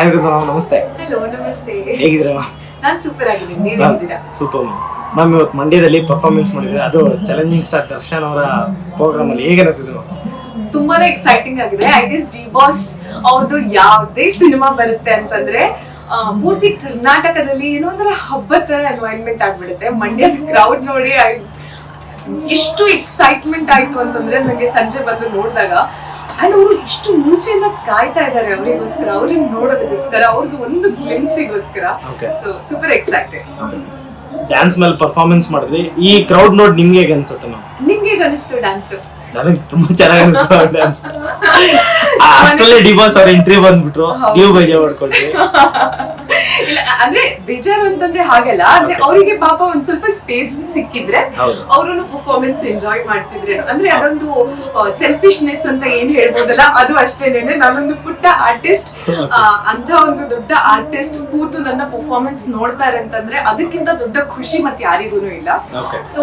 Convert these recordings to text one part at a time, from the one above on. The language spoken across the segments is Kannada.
ಹಾಯ್ ಮ್ಯಾಮ್ ನಮಸ್ತೆ. ಹಲೋ ನಮಸ್ತೆ. ಹೇಗಿದ್ದೀರಾ? ನಾನ್ ಸೂಪರ್ ಆಗಿದ್ದೀನಿ. ನೀವು ಹೇಗಿದ್ದೀರಾ? ಸೂಪರ್ ಮ್ಯಾಮ್ ಇವತ್ತು ಮಂಡ್ಯದಲ್ಲಿ ಪರ್ಫಾರ್ಮೆನ್ಸ್ ಮಾಡಿದ್ರೆ ಅದು ಚಾಲೆಂಜಿಂಗ್ ಸ್ಟಾರ್ ದರ್ಶನ್ ಅವರ ಪ್ರೋಗ್ರಾಮ್ ಅಲ್ಲಿ. ಹೇಗೆ ಅನಿಸಿದ್ರು ತುಂಬಾನೇ ಎಕ್ಸೈಟಿಂಗ್ ಆಗಿದೆ. ಐ ಗೆಸ್ ಡಿ ಬಾಸ್ ಅವ್ರದ್ದು ಯಾವುದೇ ಸಿನಿಮಾ ಬರುತ್ತೆ ಅಂತಂದ್ರೆ ಪೂರ್ತಿ ಕರ್ನಾಟಕದಲ್ಲಿ ಏನೋ ಒಂಥರ ಹಬ್ಬದ ತರ ಎನ್ವೈರ್ಮೆಂಟ್ ಆಗ್ಬಿಡುತ್ತೆ. ಮಂಡ್ಯದ ಕ್ರೌಡ್ ನೋಡಿ ಎಷ್ಟು ಎಕ್ಸೈಟ್ಮೆಂಟ್ ಆಯ್ತು ಅಂತಂದ್ರೆ ನನಗೆ ಸಂಜೆ ಬಂದು ನೋಡಿದಾಗ ಅಂಡ್ ಅವರು ಇಷ್ಟು ಮುಂಚೆಯಿಂದ ಕಾಯ್ತಾ ಇದ್ದಾರೆ ಅವರಿಗೋಸ್ಕರ ಅವ್ರಿಗೆ ನೋಡೋದಕ್ಕೋಸ್ಕರ ಅವ್ರದ್ದು ಒಂದು ಗ್ಲಿಮ್ಸಿಗೋಸ್ಕರ. ಸೊ ಸೂಪರ್ ಎಕ್ಸೈಟೆಡ್ ಡ್ಯಾನ್ಸ್ ಮೇಲೆ ಪರ್ಫಾರ್ಮೆನ್ಸ್ ಮಾಡಿದ್ರಿ. ಈ ಕ್ರೌಡ್ ನೋಡಿ ನಿಮ್ಗೆ ಹೇಗೆ ಅನ್ಸುತ್ತೆ ನಿಮ್ಗೆ ಅನಿಸ್ತು ಡ್ಯಾನ್ಸ್ ನನಗೆ ತುಂಬಾ ಚೆನ್ನಾಗಿ ಅನಿಸ್ತು ಡ್ಯಾನ್ಸ್ ಅಷ್ಟರಲ್ಲೇ ಡಿವೋರ್ಸ್ ಅವ್ರ ಎಂಟ್ರಿ ಬಂದ್ಬಿಟ್ರು. ನೀವು ಬೇಜಾರ್ ಮಾಡ್ಕೊಂಡ್ರಿ ಇಲ್ಲ ಅಂದ್ರೆ ಬೇಜಾರು ಅಂತಂದ್ರೆ ಹಾಗೆಲ್ಲ ಅಂದ್ರೆ ಅವರಿಗೆ ಪಾಪ ಒಂದ್ ಸ್ವಲ್ಪ ಸ್ಪೇಸ್ ಸಿಕ್ಕಿದ್ರೆ. ಅವರು ಪರ್ಫಾರ್ಮೆನ್ಸ್ ಎಂಜಾಯ್ ಮಾಡ್ತಿದ್ರೆ. ಅಂದ್ರೆ ಅದೊಂದು ಸೆಲ್ಫಿಶ್ನೆಸ್ ಅಂತ ಏನ್ ಹೇಳ್ಬೋದಲ್ಲ ಅದು ಅಷ್ಟೇನೆ ನಾನೊಂದು ಪುಟ್ಟ ಆರ್ಟಿಸ್ಟ್ ಅಂತ ಒಂದು ದೊಡ್ಡ ಆರ್ಟಿಸ್ಟ್ ಕೂತು ನನ್ನ ಪರ್ಫಾರ್ಮೆನ್ಸ್ ನೋಡ್ತಾರೆ ಅಂತಂದ್ರೆ ಅದಕ್ಕಿಂತ ದೊಡ್ಡ ಖುಷಿ ಮತ್ತೆ ಯಾರಿಗೂ ಇಲ್ಲ. ಸೊ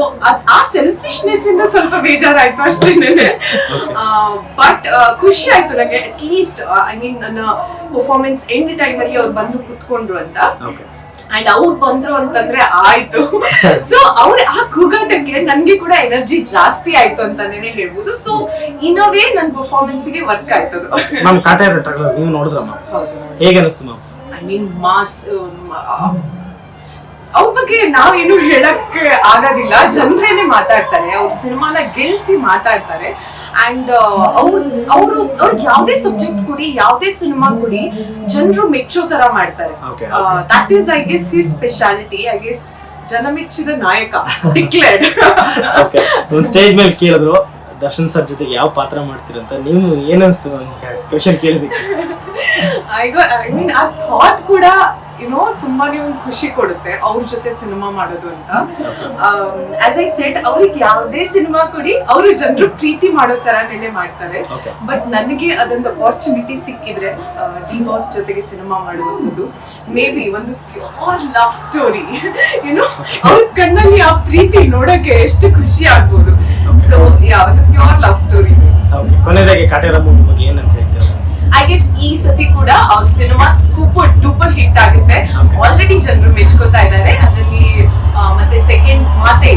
ಆ ಸೆಲ್ಫಿಶ್ನೆಸ್ ಇಂದ ಸ್ವಲ್ಪ ಬೇಜಾರಾಯ್ತು ಅಷ್ಟೇನೆ ಬಟ್ ಖುಷಿ ಆಯ್ತು ನಂಗೆ ಅಟ್ ಲೀಸ್ಟ್ ಐ ಮೀನ್ ನನ್ನ ಪರ್ಫಾರ್ಮೆನ್ಸ್ ಎಂಡ್ ಟೈಮ್ ಅಲ್ಲಿ ಅವ್ರು ಬಂದು ಕುತ್ಕೊಂಡ್ರು ಅಂತ. ಅಂಡ್ ಅವ್ರು ಬಂದ್ರು ಅಂತಂದ್ರೆ ಆಯ್ತು. ಸೊ ಅವ್ರ ಆ ಕೂಗಾಟಕ್ಕೆ ನನ್ಗೆ ಕೂಡ ಎನರ್ಜಿ ಜಾಸ್ತಿ ಆಯ್ತು ಅಂತಾನೆ ಹೇಳ್ಬೋದು. ಸೊ ಇನ್ ವೇ ನನ್ ಪರ್ಫಾರ್ಮೆನ್ಸ್ಗೆ ವರ್ಕ್ ಆಯ್ತದು. ಮ್ಯಾಮ್ ಕಾಟಾ ಟ್ರೈಲರ್ ನೀವು ಹೇಗೆ ಅನಿಸ್ತು ಮ್ಯಾಮ್ ಐ ಮೀನ್ ಮಾಸ್ ಅವ್ರ ಬಗ್ಗೆ ನಾವೇನು ಹೇಳಕ್ ಆಗೋದಿಲ್ಲ. ಜನರೇನೆ ಮಾತಾಡ್ತಾರೆ. ಅವ್ರ ಸಿನಿಮಾನ ಗೆಲ್ಸಿ ಮಾತಾಡ್ತಾರೆ. ಅಂಡ್ ಅವ್ರು ಅವರು ಅವ್ರಿಗೆ ಯಾವ್ದೇ ಸಬ್ಜೆಕ್ಟ್ ಕೊಡಿ ಯಾವ್ದೇ ಸಿನಿಮಾ ಕೊಡಿ ಜನರು ಮೆಚ್ಚೋ ತರ ಮಾಡ್ತಾರೆ. That is I guess his speciality I guess ಜನ ಮೆಚ್ಚಿದ ನಾಯಕ ಡಿಕ್ಲೇರ್ಡ್ ಓಕೆ ಒಂದು ಸ್ಟೇಜ್ ಮೇಲೆ ಕೇಳಿದ್ರು ದರ್ಶನ್ ಸರ್ ಜೊತೆಗೆ ಯಾವ ಪಾತ್ರ ಮಾಡ್ತೀರಂತ ನೀವು ಏನ್ ಅನ್ಸ್ತು? ಕ್ವಶನ್ ಗೋ ಐ ಮೀನ್ ಆ ಥಾಟ್ ಕೂಡ ಯುನೋ ತುಂಬಾನೇ ಒಂದು ಖುಷಿ ಕೊಡುತ್ತೆ ಅವ್ರ ಜೊತೆ ಸಿನಿಮಾ ಮಾಡೋದು ಅಂತ. ಆಸ್ ಐ ಸೆಟ್ ಅವ್ರಿಗೆ ಯಾವುದೇ ಸಿನಿಮಾ ಕೊಡಿ ಅವರು ಜನರು ಪ್ರೀತಿ ಮಾಡೋ ತರನೇ ಮಾಡ್ತಾರೆ. ಬಟ್ ನನಗೆ ಅದೊಂದು ಅಪಾರ್ಚುನಿಟಿ ಸಿಕ್ಕಿದ್ರೆ ಡಿ ಬಾಸ್ ಜೊತೆಗೆ ಸಿನಿಮಾ ಮಾಡುವಂಥದ್ದು ಮೇ ಬಿ ಒಂದು ಪ್ಯೂರ್ ಲವ್ ಸ್ಟೋರಿ ಏನೋ ಅವ್ರ ಕಣ್ಣಲ್ಲಿ ಆ ಪ್ರೀತಿ ನೋಡೋಕೆ ಎಷ್ಟು ಖುಷಿ ಆಗ್ಬೋದು. ಸೊ ಯಾವ ಪ್ಯೂರ್ ಲವ್ ಸ್ಟೋರಿ ಕೊನೆಯದಾಗಿ ಕಾಟೇರ ಮೂವಿ ಬಗ್ಗೆ ಏನಂತ ಹೇಳ್ತೀರಾ ಗೆಸ್ ಈ ಸತಿ ಕೂಡ ಅವ್ರ ಸಿನಿಮಾ ಸೂಪರ್ ಡೂಪರ್ ಹಿಟ್ ಆಗುತ್ತೆ. ಆಲ್ರೆಡಿ ಜನರು ಮೆಚ್ಕೋತಾ ಇದ್ದಾರೆ. ಅದರಲ್ಲಿ ಮತ್ತೆ ಸೆಕೆಂಡ್ ಮಾತೇ